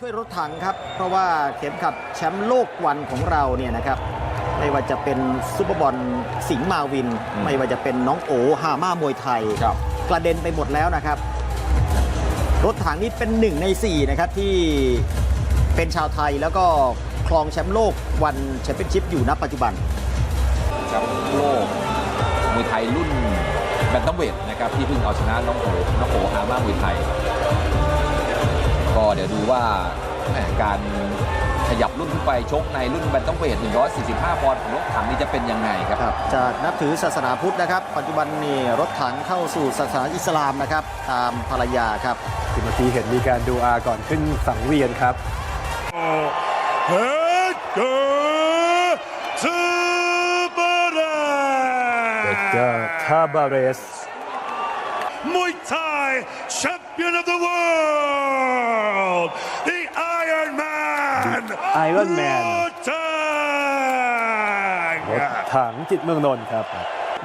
ช่วยรถถังครับ เพราะว่าเข็มขัดแชมป์โลกวันของเราเนี่ยนะครับไม่ว่าจะเป็นซุปเปอร์บอลสิงห์มาวินอืมไม่ว่าจะเป็นน้องโอฮาม่ามวยไทยครับกระเด็นไปหมดแล้วนะครับ รถถังนี่เป็นหนึ่งในสี่นะครับที่เป็นชาวไทยแล้วก็ครองแชมป์โลกวันแชมเปี้ยนชิพอยู่ณปัจจุบันแชมป์โลกมวยไทยรุ่นแบนตัมเวทนะครับที่เพิ่งเอาชนะน้องโอน้องโอฮาม่ามวยไทย ก็เดี๋ยวดูว่าแหม่การขยับรุ่นขึ้นไปชกในรุ่นแบนตัมเวท145 ปอนด์ของรถถังนี่จะเป็นยังไงครับครับจากนับถือศาสนาพุทธนะครับ ปัจจุบันนี่รถถังเข้าสู่ศาสนาอิสลามนะครับ ตามภรรยาครับที่เมื่อกี้เห็นมีการดูอาก่อนขึ้นสังเวียนครับ Edgar Tabarez. เอ็ดเกอร์ทาบาเรส Muay Thai champion of the world, the Iron Man, The Iron Man. Rotang. รถถังจิตเมืองนนท์ครับ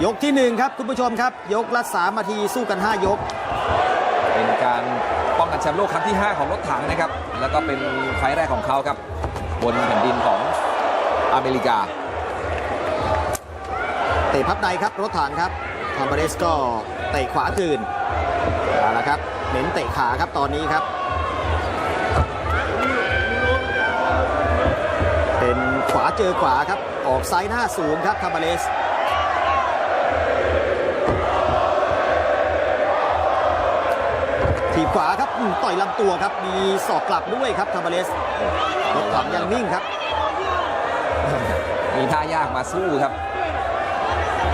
ยกที่หนึ่งครับคุณผู้ชมครับ ยกละสามนาทีสู้กัน 5 ยก เป็นการป้องกันแชมป์โลกครั้งที่ 5 ของรถถังนะครับ แล้วก็เป็นไฟล์แรกของเขาครับ บนแผ่นดินของอเมริกา เตะพับในครับรถถังครับทอมเบเรสก็เตะขวาคืนเอาละครับ เน้นเตะขาครับตอนนี้ครับ เป็นขวาเจอขวาครับ ออกซ้ายหน้าสูงครับทอมเบเรสทีบขวาครับต่อยลำตัวครับมีศอกกลับด้วยครับทอมเบเรสรถถังยังนิ่งครับ มีท่ายากมาสู้ครับ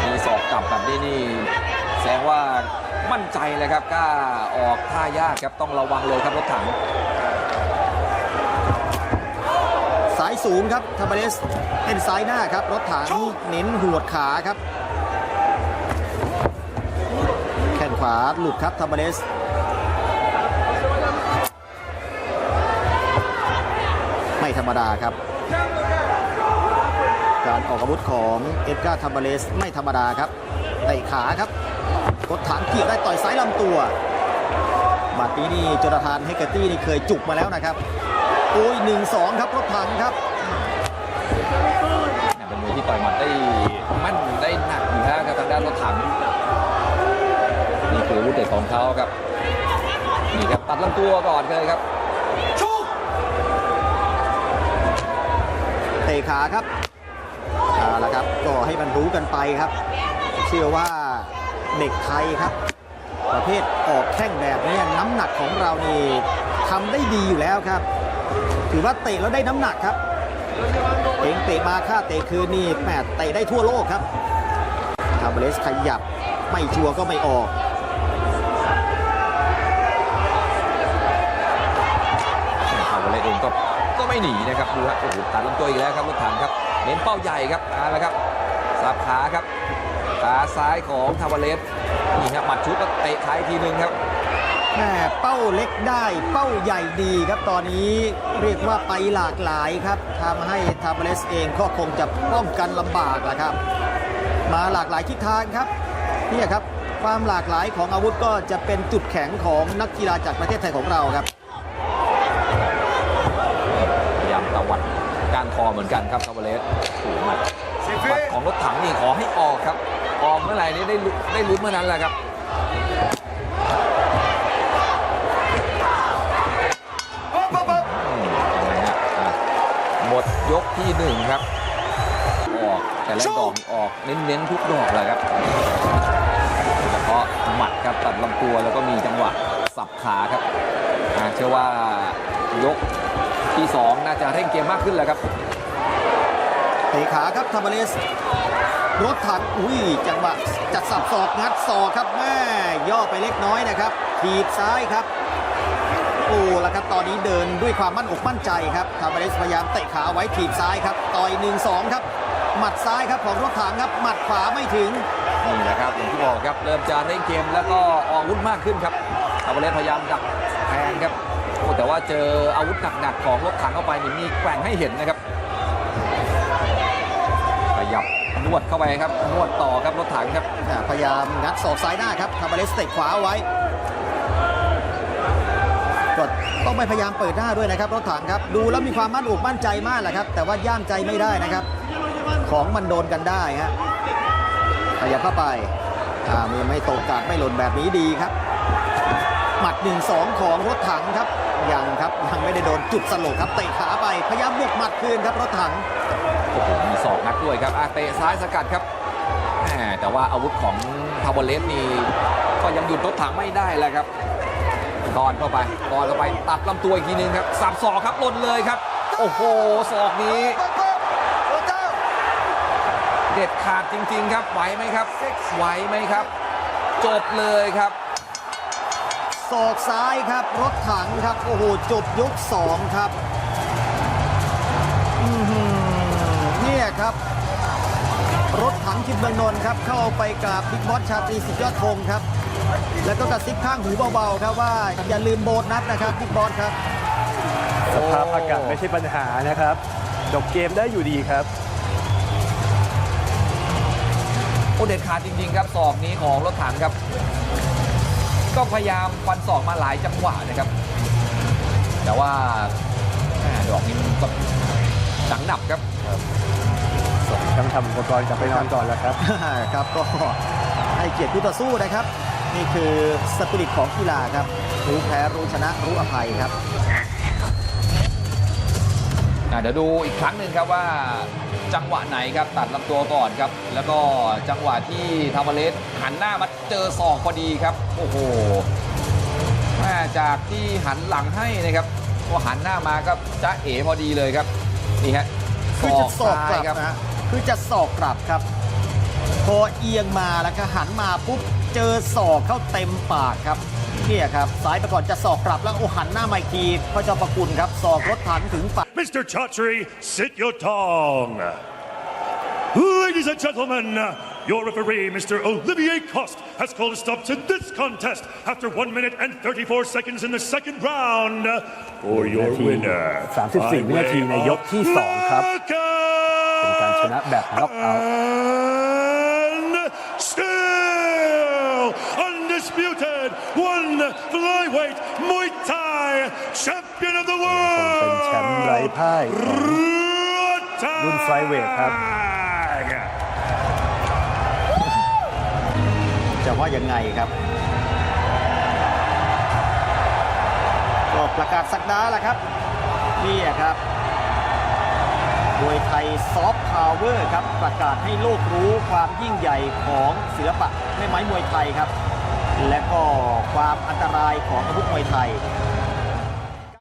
มีศอกกลับแบบนี้นี่แสดงว่า มั่นใจเลยครับกล้าออกท่ายากครับต้องระวังเลยครับรถถัง สายสูงครับทาบาเรสเป็นซ้ายหน้าครับ รถถังเน้นหัวดขาครับ แข้งขวาหลุดครับทาบาเรสไม่ธรรมดาครับ การออกอาวุธของเอ็ดการ์ทัมเบเลสไม่ธรรมดาครับเตะขาครับ รถถังเกี่ยวได้ต่อยซ้ายลำตัวบัดนี้นี่จอร์แดนเฮกเกอร์ตี้นี่เคยจุกมาแล้วนะครับโอ้ยหนึ่งสองครับรถถังครับเนี่ยเป็นมวยที่ต่อยหมัดได้มั่นได้หนักอยู่แล้วครับทางด้านรถถัง นี่คืออาวุธเด็ดของเขาครับนี่ครับตัดลำตัวก่อนเลยครับเตะขาครับเอาละครับก็ให้มันรู้กันไปครับ เชื่อว่า เด็กไทยครับ ประเภทออกแข้งแบบนี้น้ำหนักของเรานี่ทำได้ดีอยู่แล้วครับ ถือว่าเตะแล้วได้น้ำหนักครับเองเตะมาค่าเตะคืนนี่แปดเตะได้ทั่วโลกครับทาเบเลสขยับไม่ชัวร์ก็ไม่ออกคาวาเลสเองก็ก็ไม่หนีนะครับดูฮะโอ้โหตัดลำตัวอีกแล้วครับรถถังครับ เน้นเป้าใหญ่ครับเอาละครับสับขาครับ ขาซ้ายของทาวาเลสนี่ครับหมัดชุดแล้วเตะขาอีกทีหนึ่งครับแม่เป้าเล็กได้เป้าใหญ่ดีครับตอนนี้เรียกว่าไปหลากหลายครับทำให้ทาเบเลสเองก็คงจะป้องกันลำบากแหละครับ มาหลากหลายทิศทางครับเนี่ยครับความหลากหลายของอาวุธก็จะเป็นจุดแข็งของนักกีฬาจากประเทศไทยของเราครับพยายามตวัดก้านคอเหมือนกันครับทาวาเลสถูกหมัดหมัดของรถถังนี่ขอให้ออกครับ ออกเมื่อไหร่นี่ได้ลุ้นได้ลุ้นเมื่อนั้นแหละครับอืมยังไงฮะอะหมดยกที่หนึ่งครับ ออกแต่ละดอกออกเน้นๆทุกดอกเลยครับโดยเฉพาะหมัดครับตัดลำตัวแล้วก็มีจังหวะสับขาครับอ่าเชื่อว่ายกที่สองน่าจะเร่งเกมมากขึ้นแล้วครับเตะขาครับทาเบเลส รถถังอุ้ยจังหวะจัดสับศอกงัดศอกครับแม่ย่อไปเล็กน้อยนะครับถีบซ้ายครับ โอ้แล้วครับตอนนี้เดินด้วยความมั่นอกมั่นใจครับทาเบเลสพยายามเตะขาไว้ถีบซ้ายครับต่อย1 2ครับหมัดซ้ายครับของรถถังครับหมัดขวาไม่ถึงนี่แหละครับอย่างที่บอกครับเริ่มจะเร่งเกมแล้วก็ออกอาวุธมากขึ้นครับทาวาเลสพยายามดักแทงครับโอ้แต่ว่าเจออาวุธหนักๆของรถถังเข้าไปนี่มีแกว่งให้เห็นนะครับ นวดเข้าไปครับ นวดต่อครับรถถังครับ พยายามงัดศอกซ้ายหน้าครับทาบาเลสเตะขวาเอาไว้ก็ต้องไปพยายามเปิดหน้าด้วยนะครับรถถังครับ ดูแล้วมีความมั่นอกมั่นใจมากแหละครับ แต่ว่าย่ามใจไม่ได้นะครับ ของมันโดนกันได้ฮะขยับเข้าไปมือไม่ตกกาดไม่หล่นแบบนี้ดีครับ หมัด1นสองของรถถังครับยังครับยังไม่ได้โดนจุดสลบครับเตะขาไปพยายามบวกหมัดคืนครับรถถัง โอ้โหมีศอกนักด้วยครับอาเตะซ้ายสกัดครับแหมแต่ว่าอาวุธของพาวเวอร์เลสนี่ก็ยังหยุดรถถังไม่ได้แหละครับตอนเข้าไปตอนเข้าไปตัดลำตัวอีกทีนึงครับสับศอกครับหล่นเลยครับ โอ้โหศอกนี้เด็ดขาดจริง ๆ ครับไหวไหมครับไหวไหมครับ จบเลยครับศอกซ้ายครับ รถถังครับ โอ้โหจบยกสองครับ อื้อหือเนี่ย ครับ รถถังทิมเมืองนนท์ครับ เข้าไปกราบบิ๊กบอสชาตรีสิทธิยอดธงครับ แล้วก็กระซิบข้างหูเบาๆครับว่าอย่าลืมโบนัสนะครับบิ๊กบอสครับ สภาพอากาศไม่ใช่ปัญหานะครับ จบเกมได้อยู่ดีครับ โอ้เด็ดขาดจริง ๆ ครับศอกนี้ของรถถังครับ ก็พยายามฟันศอกมาหลายจังหวะนะครับ แต่ว่าแหม่ดอกนี้มันก็หนังหนับครับ ต้องทำอุปกรณ์กลับไปนอนก่อนแล้วครับ ครับก็ให้เกียรติคู่ต่อสู้นะครับ นี่คือสปิริตของกีฬาครับ รู้แพ้รู้ชนะรู้อภัยครับอะเดี๋ยวดูอีกครั้งหนึ่งครับว่าจังหวะไหนครับตัดลำตัวก่อนครับ แล้วก็จังหวะที่ทาวาเลสหันหน้ามาเจอศอกพอดีครับ โอ้โหแม่จากที่หันหลังให้นะครับพอหันหน้ามาก็จะเอ๋พอดีเลยครับนี่ฮะคือจะสอกกซ้าลัยบครับนะฮะ คือจะสอกกลับครับ พอเอียงมาแล้วก็หันมาปุ๊บเจอศอกเข้าเต็มปากครับเนี่ยครับซ้ายไปก่อนจะสอกกลับแล้วโอ้หันหน้ามาอีกทีพระเจ้าประคุณครับศอกรถถังถึงปาก Mr. Chatri, sit your tongue. Ladies and gentlemen, your referee, Mr. Olivier Coste, has called a stop to this contest after 1 minute and 34 seconds in the second round. For your นาที winner, 34วินาทีในยกที่สองครับ เป็นการชนะแบบน็อกเอาท์ And still undisputed one flyweight Muay Thai champion of the คงเป็นแชมป์ไร้ world. พ่ายของรุ่รุ่น flyweight ครับ จะว่ายังไงครับก็ประกาศสักดาแหละครับ นี่ครับ มวยไทยซอฟต์พาวเวอร์ครับประกาศให้โลกรู้ความยิ่งใหญ่ของศิลปะแม่ไม้มวยไทยครับ และก็ความอันตรายของอาวุธมวยไทย